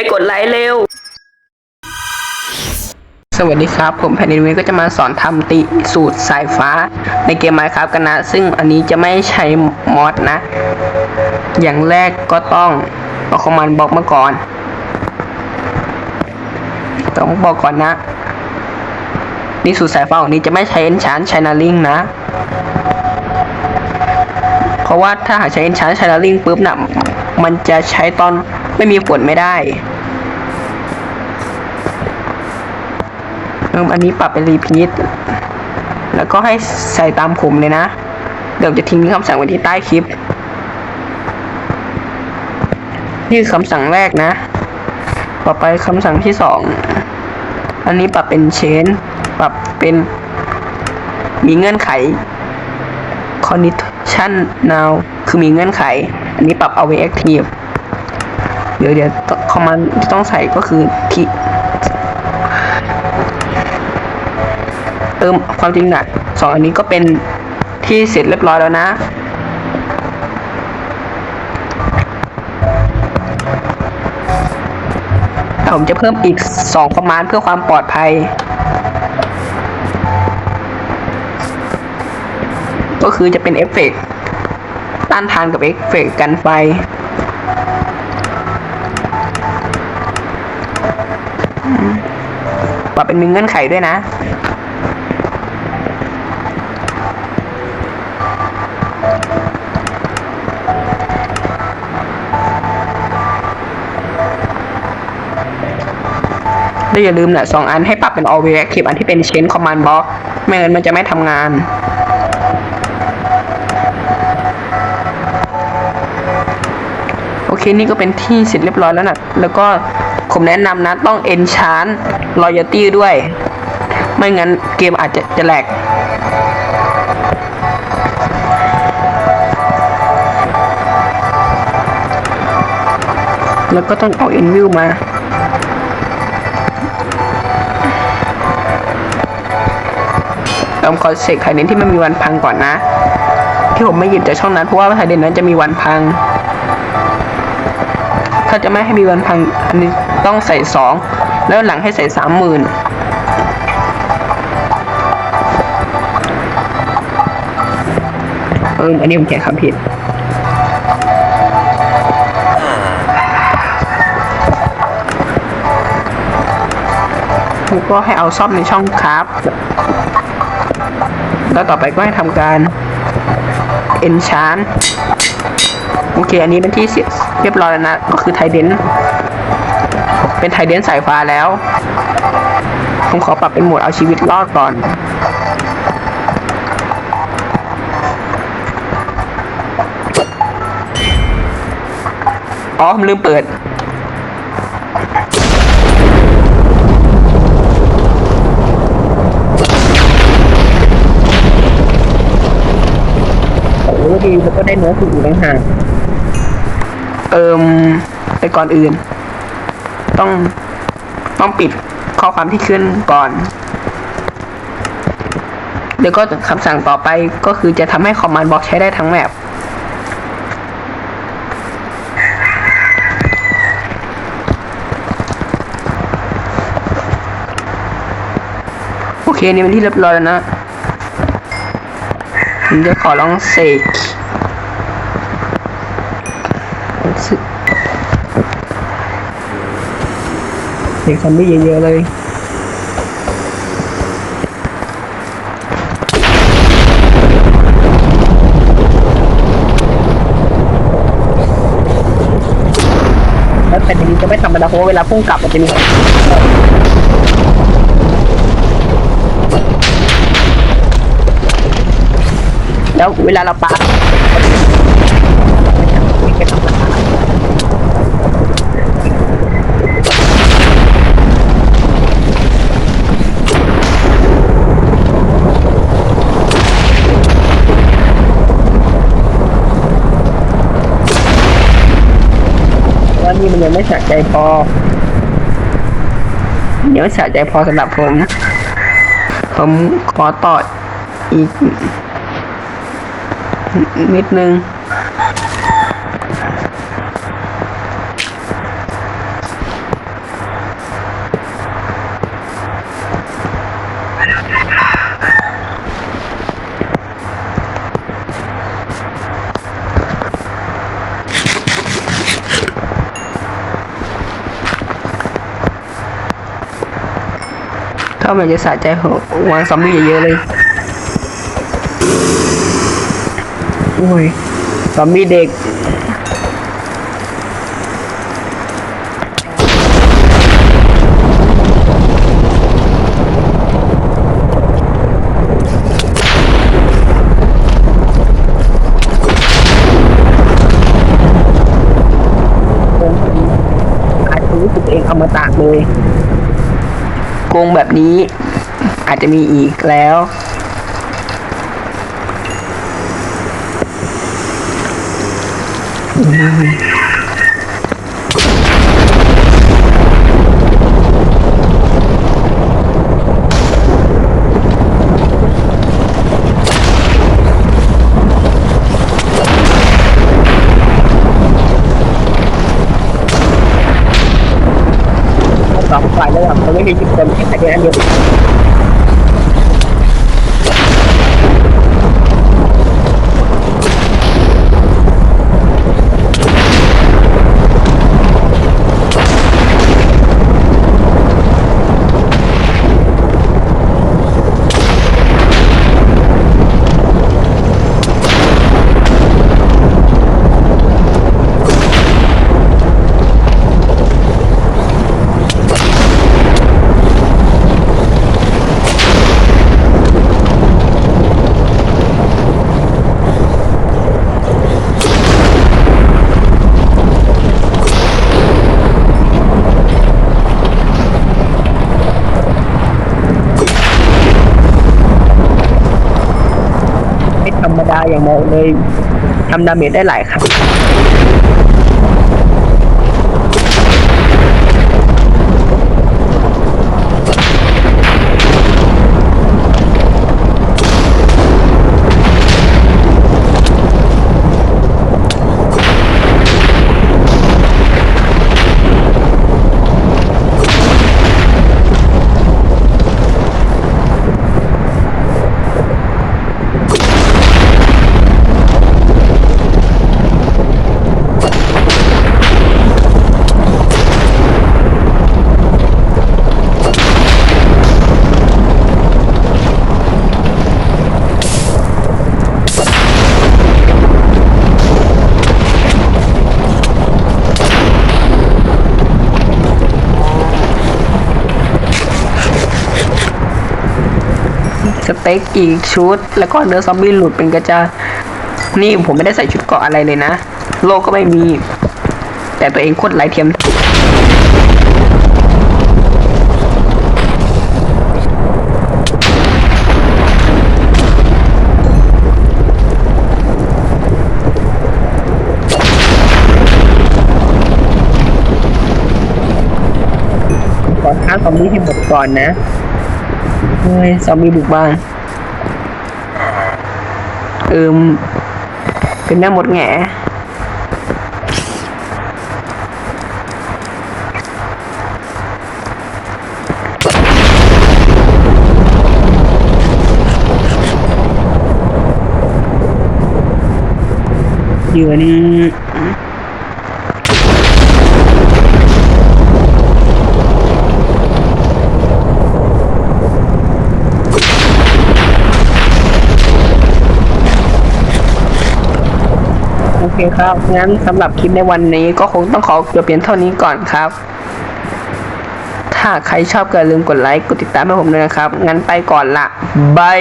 ไปกดไลค์เร็ว สวัสดีครับ ผมแผ่นดินเวก็จะมาสอนทำติสูตรสายฟ้า ในเกม Minecraft กันนะ ซึ่งอันนี้จะไม่ใช้มอดนะ อย่างแรกก็ต้องเอาคอมมานด์บล็อกมาก่อน ต้องบอกก่อนนะ นี่สูตรสายฟ้าของนี้จะไม่ใช้เอนชานช n นาลิงนะเพราะว่าถ้าหากใช้เอนชานช n นาลิงปุ๊บนะ่ะมันจะใช้ตอน ไม่มีฝนไม่ได้เอมอันนี้ปรับเป็นรีพีทแล้วก็ให้ใส่ตามผมเลยนะ เดี๋ยวจะทิ้งคำสั่งไว้ที่ใต้คลิป นี่คำสั่งแรกนะ ต่อไปคำสั่งที่สอง อันนี้ปรับเป็นเชน ปรับเป็น มีเงื่อนไข condition now คือมีเงื่อนไข อันนี้ปรับเอาไว้ active เดี๋ยวเดี๋ยวคอมมานที่ต้องใส่ก็คือที่เติมความจริงน่ะสองอันนี้ก็เป็นที่เสร็จเรียบร้อยแล้วนะ ผมจะเพิ่มอีกสองคอมมานด์เพื่อความปลอดภัย ก็คือจะเป็นเอฟเฟกต์ต้านทานกับเอฟเฟกต์กันไฟ ปรับเป็นมีเงื่อนไขด้วยนะ แล้อย่าลืมนะสองอันให้ปรับเป็น always active อันที่เป็น change command block ไม่งั้นมันจะไม่ทำงานโอเค นี่ก็เป็นที่เสร็จเรียบร้อยแล้วนะ แล้วก็ผมแนะนำนะ ต้อง enchant loyalty ด้วย ไม่งั้นเกมอาจจะจะแหลกแล้วก็ต้องเอา enview มาเราขอเสกไข่เน้นที่ไม่มีวันพังก่อนนะ ที่ผมไม่หยิบจากช่องนั้นเพราะว่าไข่เด่นนั้นจะมีวันพัง ถ้าจะไม่ให้มีวันพังอันนี้ต้องใส่สอง แล้วหลังให้ใส่สามหมื่นเอออันนี้ผมเขียนคำผิดแล้วก็ให้เอาซ่อมในช่องครับ แล้วต่อไปก็ให้ทำการ enchant โอเค อันนี้เป็นที่เสร็จเรียบร้อยแล้วนะ ก็คือไทเดน เป็นไทเดนสายฟ้าแล้ว ผมขอปรับเป็นโหมดเอาชีวิตรอดก่อนอ๋อผมลืมเปิด โอ้ดีแล้วก็ได้เนื้อสุกอีกต่างหากเอิมไปก่อนอื่น ต้องต้องปิดข้อความที่ขึ้นก่อน เดี๋ยวก็คำสั่งต่อไปก็คือจะทำให้คอมมานด์บล็อกใช้ได้ทั้งแมปโอเค นี่เป็นที่เรียบร้อยแล้วนะผมจะขอลองเสก สึเสกซอมบี้เยอะๆเลยแล้วแต่ทีนี้จะไม่ธรรมดาเพราะว่าเวลาพุ่งกลับมันจะมีแล้วเวลาเราปาไม่ใช่ธรรมดาว่านี่มันยัง ไม่สะใจพอ เดี๋ยวสะใจพอสำหรับผมผมขอต่ออีกนิดนึง ก็มันจะสะใจเหอะวางซอมบี้เยอะๆเลยโอ้ยซอมบี้เด็กอาจจะรู้สึกเองเอามาตากเลย โกงแบบนี้ อาจจะมีอีกแล้วสองฝ่าย แล้วมันไม่ได้ยึดเต็มที่แต่เดียวอันเดียวไม่ ธรรมดาอย่างมองเลยทำดาเมจได้หลายครั้ง สเต็กอีกชุด แล้วก็เนื้อซอมบี้หลุดเป็นกระจายนี่ผมไม่ได้ใส่ชุดเกาะอะไรเลยนะ โลกก็ไม่มี แต่ตัวเองโคตรไร้เทียมขอท้าซอมบี้ให้หมดก่อนนะ ฮ้ยซอมบี้บุกบ้าน เอิมเป็นแม่มดแง่เดือน เคครับ งั้นสำหรับคลิปในวันนี้ก็คงต้องขอจบเพียงเท่านี้ก่อนครับ ถ้าใครชอบก็อย่าลืมกดไลค์ กดติดตามให้ผมด้วยนะครับ งั้นไปก่อนละบาย